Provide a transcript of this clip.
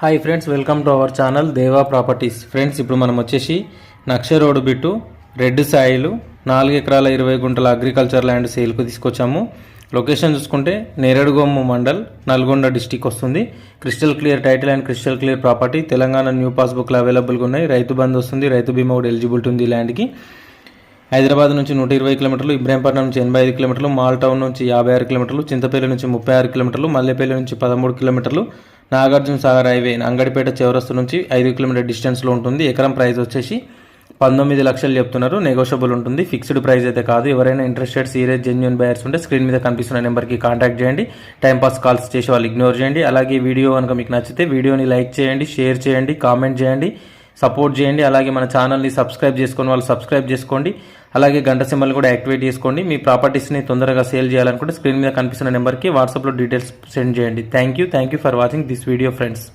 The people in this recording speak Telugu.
Hi friends welcome to our channel Deva properties friends ఇప్పుడు మనం వచ్చేసి నక్ష రోడ్డు బిట్టు రెడ్ సాయిలు నాలుగు ఎకరాల ఇరవై గుంటల అగ్రికల్చర్ ల్యాండ్ సేల్కు తీసుకొచ్చాము. లొకేషన్ చూసుకుంటే నేరేడుగొమ్ము మండల్ నల్గొండ డిస్టిక్ వస్తుంది. Crystal clear title and crystal clear property Telangana new పాస్బుక్లు అవైలబుల్గా ఉన్నాయి. రైతు బంద్ వస్తుంది రైతు బీమా కూడా ఎలిజిబిలిటీ ఉంది ల్యాండ్కి హైదరాబాద్ నుంచి నూట ఇరవై కిలోమీటర్లు ఇబ్రాహీంపట్నం నుంచి ఎనభై ఐదు కిలోమీటర్లు మాల్ టౌన్ నుంచి యాభై ఆరు కిలోమీటర్లు చింతపల్లి నుంచి ముప్పై ఆరు కిలోమీటర్లు మల్లెపల్లి నుంచి పదమూడు కిలోమీటర్లు నాగార్జున సాగర్ హైవే అంగడిపేట చివరస్తు నుంచి ఐదు కిలోమీటర్ డిస్టెన్స్లో ఉంటుంది. ఎకరం ప్రైస్ వచ్చేసి పంతొమ్మిది లక్షలు చెప్తున్నారు. నెగోషియబుల్ ఉంటుంది. ఫిక్స్డ్ ప్రైస్ అయితే కాదు. ఎవరైనా ఇంట్రెస్టెడ్ సీరియస్ జెన్యున్ బయర్స్ ఉంటే స్క్రీన్ మీద కనిపిస్తున్న నెంబర్కి కాంటాక్ట్ చేయండి. టైంపాస్ కాల్స్ చేసి వాళ్ళు ఇగ్నోర్ చేయండి. అలాగే వీడియో కనుక మీకు నచ్చితే వీడియోని లైక్ చేయండి షేర్ చేయండి కామెంట్ చేయండి. సపోర్ట్ చేయండి. అలాగే మన ఛానల్ని సబ్స్క్రైబ్ చేసుకొని వాళ్ళు సబ్స్క్రైబ్ చేసుకోండి. అలాగే గంట సింబల్ కూడా యాక్టివేట్ చేసుకోండి. మీ ప్రాపర్టీస్ని తొందరగా సేల్ చేయాలనుకుంటే స్క్రీన్ మీద కనిపిస్తున్న నెంబర్కి వాట్సాప్లో డీటెయిల్స్ సెండ్ చేయండి. Thank you. Thank you for watching this video friends.